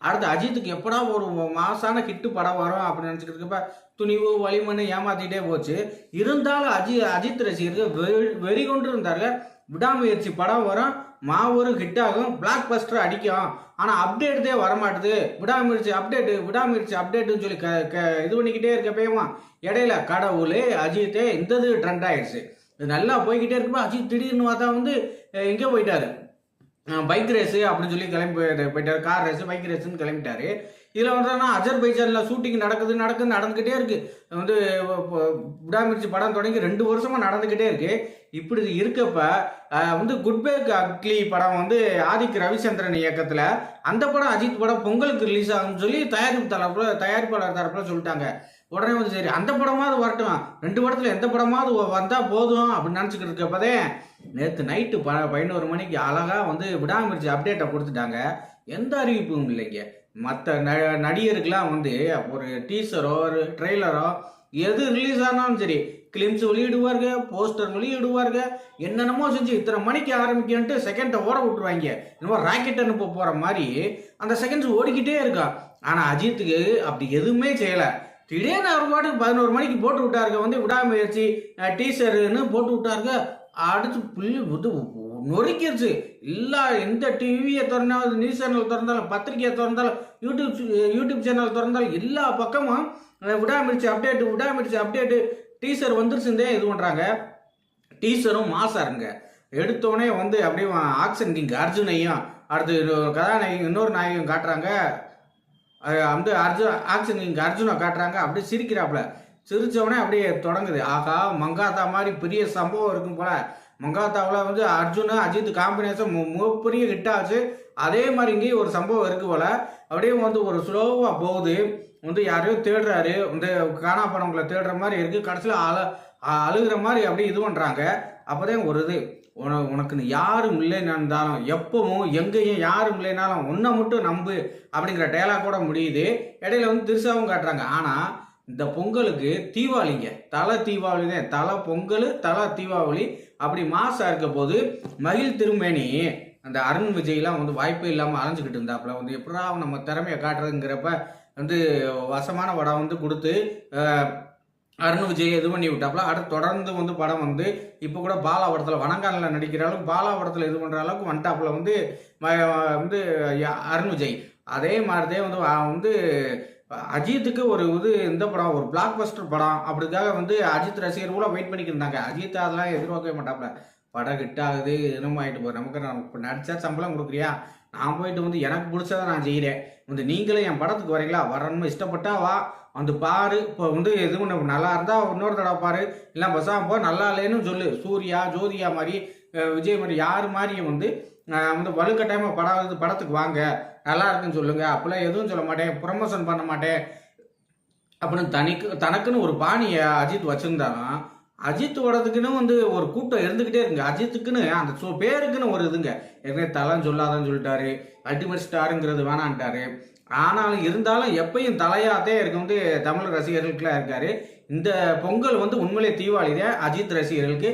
அடுத்து அஜித்துக்கு எப்படா ஒரு மாசான ஹிட்டு படம் வரும் அப்படின்னு நினச்சிக்கிட்டு இருக்கப்ப துணிவு வலிமனு ஏமாத்திட்டே போச்சு. இருந்தாலும் அஜி அஜித் ரசிகர்கள் வெறி- வெறி கொண்டு இருந்தாங்க விடாமுயற்சி படம் வரும் மாவரும் ஹிட் ஆகும் பிளாக் பஸ்டர் அடிக்கும். ஆனால் அப்டேட்டே வரமாட்டுது. விடாமுயற்சி அப்டேட்டு விடாமுயற்சி அப்டேட்டுன்னு சொல்லி க க இது பண்ணிக்கிட்டே இருக்கப்பேமா இடையில கடவுளே அஜித்தே இந்த இது ட்ரெண்ட் ஆயிடுச்சு. இது நல்லா போய்கிட்டே இருக்கப்ப அஜித் திடீர்னு பார்த்தா வந்து எங்கே போயிட்டாரு. பைக் ரேஸு அப்படின்னு சொல்லி கிளம்பி போயிட்டார். கார் ரேஸு பைக் ரேஸுன்னு கிளம்பிட்டாரு. இதில் வந்து அஜர்பைஜானில் ஷூட்டிங் நடக்குது நடக்குது நடந்துக்கிட்டே இருக்கு. வந்து இப்போ விடாமிர்ச்சி படம் தொடங்கி ரெண்டு வருஷமாக நடந்துக்கிட்டே இருக்கு. இப்படி இருக்கப்ப வந்து குட் பேக் அக்லி படம் வந்து ஆதிக் ரவிச்சந்திரன் இயக்கத்தில் அந்த படம் அஜித் படம் பொங்கலுக்கு ரிலீஸ் ஆகும்னு சொல்லி தயாரிப்பு தரப்பில் தயாரிப்பாளர் தரப்பில் சொல்லிட்டாங்க. உடனே வந்து சரி அந்த படமாவது வரட்டும்? ரெண்டு படத்துல எந்த படமாவது வ- வந்தா போதும் அப்படின்னு நினச்சிக்கிட்டு இருக்கப்பதே நேற்று நைட்டு ப பதினோரு மணிக்கு அழகா வந்து விடாமிருச்சு அப்டேட்டை கொடுத்துட்டாங்க. எந்த அறிவிப்பும் இல்லைங்க. மற்ற ந நடிகருக்கெல்லாம் வந்து ஒரு டீசரோ ஒரு ட்ரெய்லரோ எது ரிலீஸ் ஆனாலும் சரி கிளிம்ஸ் வெளியிடுவாருங்க போஸ்டர் வெளியிடுவாருங்க. என்னென்னமோ செஞ்சு இத்தனை மணிக்கு ஆரம்பிக்கன்ட்டு செகண்டை ஓட விட்டுருவாங்க. என்னமோ ராக்கெட் அனுப்ப போகிற மாதிரி அந்த செகண்ட்ஸ் ஓடிக்கிட்டே இருக்கான் ஆனால் அஜித்துக்கு அப்படி எதுவுமே செய்யலை. திடீர்னு அவர் பாட்டுக்கு பதினோரு மணிக்கு போட்டு விட்டாருங்க. வந்து விடாமுயற்சி டீசர்னு போட்டு விட்டாருங்க. அடுத்து புள்ளி வந்து நொறுக்கிடுச்சு எல்லா எந்த டிவியை திறந்தாலும் நியூஸ் சேனல் திறந்தாலும் பத்திரிக்கையை திறந்தாலும் யூடியூப் யூடியூப் சேனல் திறந்தாலும் எல்லா பக்கமும் அஹ், விடாமுயற்சி அப்டேட் விடாமுயற்சி அப்டேட்டு டீசர் வந்துருச்சுந்தே இது பண்ணுறாங்க டீசரும் மாசா இருங்க எடுத்தோடனே வந்து அப்படியே ஆக்ஷன் கிங் அர்ஜுனையும் அடுத்து கதாநாயகி இன்னொரு நாயகம் காட்டுறாங்க. வந்து அர்ஜுன் ஆக்ஷன் இங்கே அர்ஜுனை காட்டுறாங்க. அப்படியே சிரிக்கிறாப்புல. சிரிச்சவொடனே அப்படியே தொடங்குது. ஆகா மங்காத்தா மாதிரி பெரிய சம்பவம் இருக்கும் போல. மங்காத்தாவில் வந்து அர்ஜுன் அஜித் காம்பினேஷன் மிகப்பெரிய ஹிட் ஆச்சு. அதே மாதிரி இங்கேயும் ஒரு சம்பவம் இருக்கு போல. அப்படியே வந்து ஒரு ஸ்லோவாக போகுது. வந்து யாரையோ தேடுறாரு. வந்து காணா போனவங்களை தேடுற மாதிரி இருக்குது கடைசியில் அழ அழுகிற மாதிரி அப்படியே இது பண்ணுறாங்க அப்போதான் ஒரு இது. உன உனக்குன்னு யாரும் இல்லைன்னு எப்பவும் எங்கேயும் யாரும் இல்லைனாலும் உன்னை மட்டும் நம்பு அப்படிங்கிற டைலாக் கூட முடியுது. இடையில வந்து திருசாவும் காட்டுறாங்க. ஆனால் இந்த பொங்கலுக்கு தீபாவளிங்க. தலை தீபாவளி தான். தலை பொங்கல் தலை தீபாவளி அப்படி மாசா இருக்க போது மகிழ் திருமேனி அந்த அருண் விஜய்லாம் வந்து வாய்ப்பே இல்லாமல் அலைஞ்சிக்கிட்டு இருந்தாப்புல. வந்து எப்படா நம்ம திறமையை காட்டுறதுங்கிறப்ப வந்து வசமான படம் வந்து கொடுத்து அருண் விஜய் இது பண்ணி விட்டாப்புல. அடுத்து தொடர்ந்து வந்து படம் வந்து இப்போ கூட பாலா படத்தில் வனங்காலில் நடிக்கிற அளவுக்கு பாலா படத்தில் இது பண்ணுற அளவுக்கு வந்துட்டாப்புல வந்து ம- வந்து அருண் விஜய். அதே மாதிரிதே வந்து வந்து அஜித்துக்கு ஒரு இது இந்த படம் ஒரு பிளாக் பஸ்டர் படம். அப்படிக்காக வந்து அஜித் ரசிகர் கூட வெயிட் பண்ணிக்கிட்டு இருந்தாங்க. அஜித் அதெல்லாம் எதிர்பார்க்கவே மாட்டாப்புல. படம் ஹிட் ஆகுது என்னமோ ஆகிட்டு போகிற நமக்கு நான் நடித்தா சம்பளம் கொடுக்குறியா? நான் போயிட்டு வந்து எனக்கு பிடிச்சதை நான் செய்கிறேன் வந்து நீங்களும் என் படத்துக்கு வரீங்களா? வரணும்னு இஷ்டப்பட்டா வா. வந்து பாரு இப்போ வந்து எது ஒன்று நல்லா இருந்தால் இன்னொரு தடவை பாரு. இல்லை பஸ்ஸாக போ நல்லா இல்லைன்னு சொல்லு. சூர்யா ஜோதியா மாதிரி விஜய் மாதிரி யார் மாதிரியும் வந்து வந்து வலுக்கட்டாயமாக படம் படத்துக்கு வாங்க. நல்லா இருக்குன்னு சொல்லுங்க. அப்பெல்லாம் எதுவும் சொல்ல மாட்டேன். ப்ரமோஷன் பண்ண மாட்டேன். அப்படின்னு தனிக்கு தனக்குன்னு ஒரு பாணியை அஜித் வச்சிருந்தாலும் அஜித்தோடதுக்குன்னு வந்து ஒரு கூட்டம் இருந்துக்கிட்டே இருக்குங்க. அஜித்துக்குன்னு அந்த சோ பேருக்குன்னு ஒரு இதுங்க. ஏற்கனவே தலைன்னு சொல்லாதான்னு சொல்லிட்டாரு. அல்டிமேட் ஸ்டாருங்கிறது வேணான்ட்டாரு. ஆனாலும் இருந்தாலும் எப்பயும் தலையாத்தே இருக்க வந்து தமிழ் ரசிகர்களுக்குலாம் இருக்கார். இந்த பொங்கல் வந்து உண்மையிலே தீபாவளி தான் அஜித் ரசிகர்களுக்கு